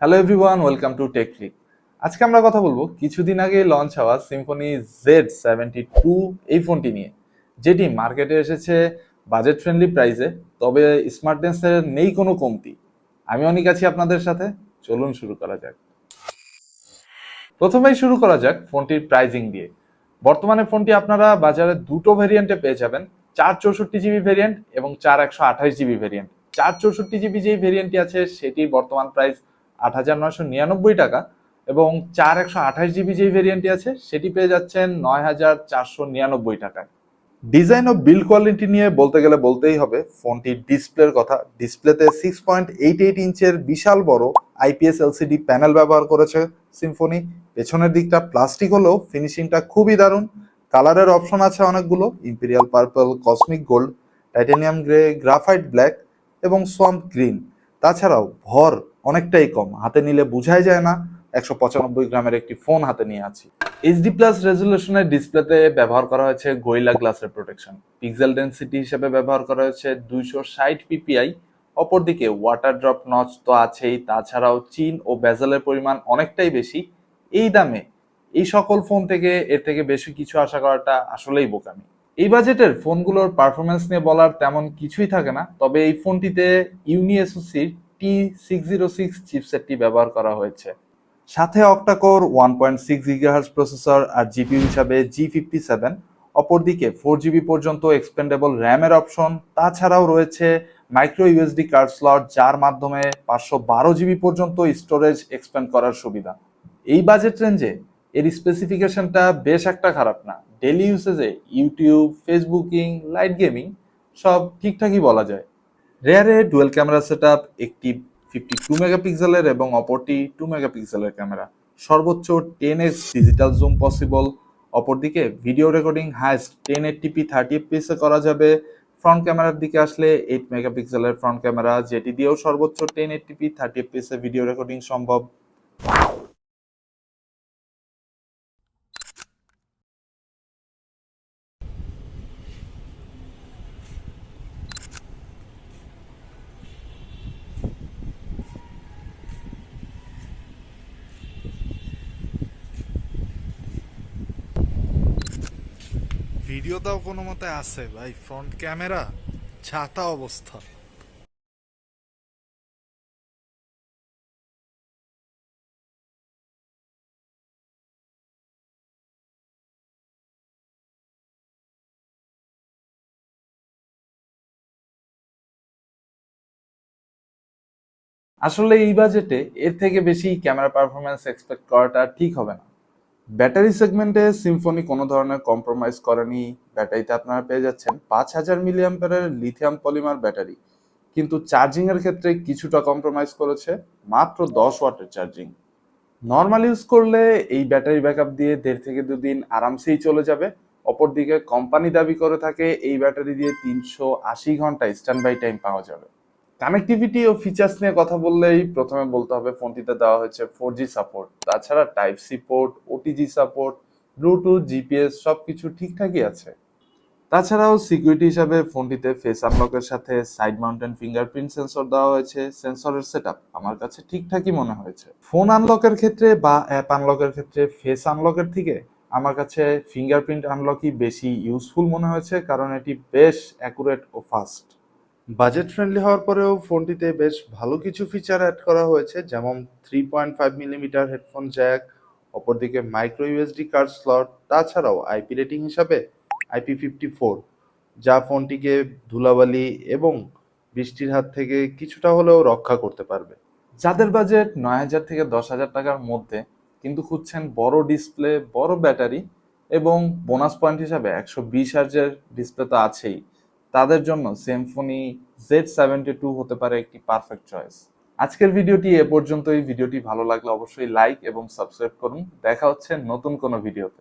Hello everyone welcome to tech flick আজকে আমরা কথা বলব কিছুদিন আগে লঞ্চ হওয়া সিম্ফনি জেড সেভেন্টি টু এই ফোনটি নিয়ে, যেটি মার্কেটে এসেছে বাজেট ফ্রেন্ডলি প্রাইসে তবে স্মার্টনেসের নেই কোনো কমতি। আমি অনেক আছি আপনাদের সাথে, চলুন শুরু করা যাক। প্রথমেই শুরু করা যাক ফোনটির প্রাইজিং দিয়ে। বর্তমানে ফোনটি আপনারা বাজারে দুটো ভেরিয়েন্টে পেয়ে যাবেন, চার চৌষট্টি জিবি ভেরিয়েন্ট এবং চার একশো আঠাশ জিবি ভেরিয়েন্ট চার চৌষট্টি জিবি যেই ভেরিয়েন্টটি আছে, সেটির বর্তমান প্রাইস আট হাজার নয়শো নিরানব্বই টাকা এবং চার একশো আঠাশ জিবি যেই ভেরিয়েন্টটি আছে, সেটি পেয়ে যাচ্ছেন নয় হাজার চারশো নিরানব্বই টাকায়। ডিজাইন ও বিল্ড কোয়ালিটি নিয়ে বলতে গেলে বলতেই হবে ফোনটির ডিসপ্লের কথা। ডিসপ্লেতে সিক্স পয়েন্ট এইট এইট ইঞ্চের বিশাল বড় আইপিএস এলসিডি প্যানেল ব্যবহার করেছে সিম্ফনি পেছনের দিকটা প্লাস্টিক হলেও ফিনিশিংটা খুবই দারুণ। কালারের অপশন আছে অনেকগুলো imperial purple cosmic gold titanium grey graphite black এবং সোয়াম্প গ্রিন তাছাড়াও ভর অনেকটাই কম। হাতে নিলে বোঝাই যায় না। একশো পঁচানব্বই গ্রামের একটি ফোন হাতে নিয়ে আছি। এইচডি প্লাস রেজলিউশনের ডিসপ্লেতে ব্যবহার করা হয়েছে গোরিলা গ্লাসের প্রোটেকশন পিক্সেল ডেন্সিটি হিসেবে ব্যবহার করা হয়েছে দুইশো ষাট পিপিআই অপরদিকে ওয়াটার ড্রপ নচ তো আছেই। তাছাড়াও চিন ও বেজালের পরিমাণ অনেকটাই বেশি। এই দামে এই সকল ফোন থেকে এর থেকে বেশি কিছু আশা করাটা আসলেই বোকামি। এই বাজেটের ফোনগুলোর পারফরমেন্স নিয়ে বলার তেমন কিছুই থাকে না। তবে এই ফোনটিতে ইউনি এসোসির টি সিক্স জিরো সিক্স চিপসেটটি ব্যবহার করা হয়েছে। সাথে octacore one point six gigahertz processor আর জিপিইউ হিসাবে জি ফিফটি সেভেন অপরদিকে ফোর জিবি পর্যন্ত এক্সপেন্ডেবল র্যামের অপশন তাছাড়াও রয়েছে মাইক্রো ইউএসডি কার্ড স্লট যার মাধ্যমে পাঁচশো বারো জিবি পর্যন্ত স্টোরেজ এক্সপেন্ড করার সুবিধা। এই বাজেট রেঞ্জে এর স্পেসিফিকেশনটা বেশ একটা খারাপ না। ডেলি ইউসেজে ইউটিউব ফেসবুকিং লাইট গেমিং সব ঠিকঠাকই বলা যায়। রেয়ারে ডুয়েল ক্যামেরা সেট একটি ফিফটি টু মেগাপিক্সেলের এবং অপরটি টু মেগাপিক্সেলের ক্যামেরা। সর্বোচ্চ ten X digital zoom possible অপরদিকে video recording highest ten eighty p thirty এফপিএসে করা যাবে। ফ্রন্ট ক্যামেরার দিকে আসলে এইট মেগাপিক্সেলের ফ্রন্ট ক্যামেরা যেটি দিয়েও সর্বোচ্চ টেন এইটটিপি থার্টি এফপিএসে ভিডিও রেকর্ডিং সম্ভব। ভিডিওটাও কোনো মতে আছে, ভাই। ফ্রন্ট ক্যামেরা, ছাতা অবস্থা। আসলে এই বাজেটে এর থেকে বেশি ক্যামেরা পারফরমেন্স এক্সপেক্ট করাটা ঠিক হবে না। ব্যাটারি সেগমেন্টে সিম্ফনি কোনো ধরনের কম্প্রোমাইজ করেনি। ব্যাটারিতে আপনারা পেয়ে যাচ্ছেন পাঁচ হাজার মিলিয়াম্পারের লিথিয়াম পলিমার ব্যাটারি। কিন্তু চার্জিংয়ের ক্ষেত্রে কিছুটা কম্প্রোমাইজ করেছে, মাত্র দশ ওয়াটের চার্জিং নর্মাল ইউজ করলে এই ব্যাটারি ব্যাকআপ দিয়ে দেড় থেকে দুদিন আরামসেই চলে যাবে। অপরদিকে কোম্পানি দাবি করে থাকে, এই ব্যাটারি দিয়ে তিনশো আশি ঘণ্টা স্ট্যান্ড বাই টাইম পাওয়া যাবে। কানেক্টিভিটি ও ফিচার্স নিয়ে কথা বললেই প্রথমে বলতে হবে ফোনটিতে দেওয়া হয়েছে ফোর জি সাপোর্ট তাছাড়া type C port OTG support Bluetooth GPS সব কিছু ঠিকঠাকই আছে। তাছাড়াও সিকিউরিটি হিসাবে ফোনটিতে ফেস আনলকের সাথে সাইড মাউন্টেন ফিঙ্গারপ্রিন্ট সেন্সর দেওয়া হয়েছে। সেন্সরের সেট আমার কাছে ঠিকঠাকই মনে হয়েছে। ফোন আনলকের ক্ষেত্রে বা অ্যাপ আনলকের ক্ষেত্রে ফেস আনলকের থেকে আমার কাছে ফিঙ্গারপ্রিন্ট আনলকই বেশি ইউজফুল মনে হয়েছে, কারণ এটি বেশ অ্যাকুরেট ও ফাস্ট বাজেট ফ্রেন্ডলি হওয়ার পরেও ফোনটিতে বেশ ভালো কিছু ফিচার অ্যাড করা হয়েছে, যেমন three point five millimetre headphone jack অপরদিকে মাইক্রো ইউএসডি কার্ড স্লট তাছাড়াও আইপি রেটিং হিসাবে আইপি ফিফটি ফোর যা ফোনটিকে ধুলাবালি এবং বৃষ্টির হাত থেকে কিছুটা হলেও রক্ষা করতে পারবে। যাদের বাজেট নয় হাজার থেকে দশ হাজার টাকার মধ্যে, কিন্তু খুঁজছেন বড় ডিসপ্লে বড় ব্যাটারি এবং বোনাস পয়েন্ট হিসাবে একশো বিশ হার্জের ডিসপ্লে তো আছেই। তাদের জন্য সিম্ফনি জেড সেভেন্টি টু হতে পারে একটি পারফেক্ট চয়েস আজকের ভিডিওটি এ পর্যন্ত পর্যন্তই। ভিডিওটি ভালো লাগলে অবশ্যই লাইক এবং সাবস্ক্রাইব করুন। দেখা হচ্ছে নতুন কোনো ভিডিওতে।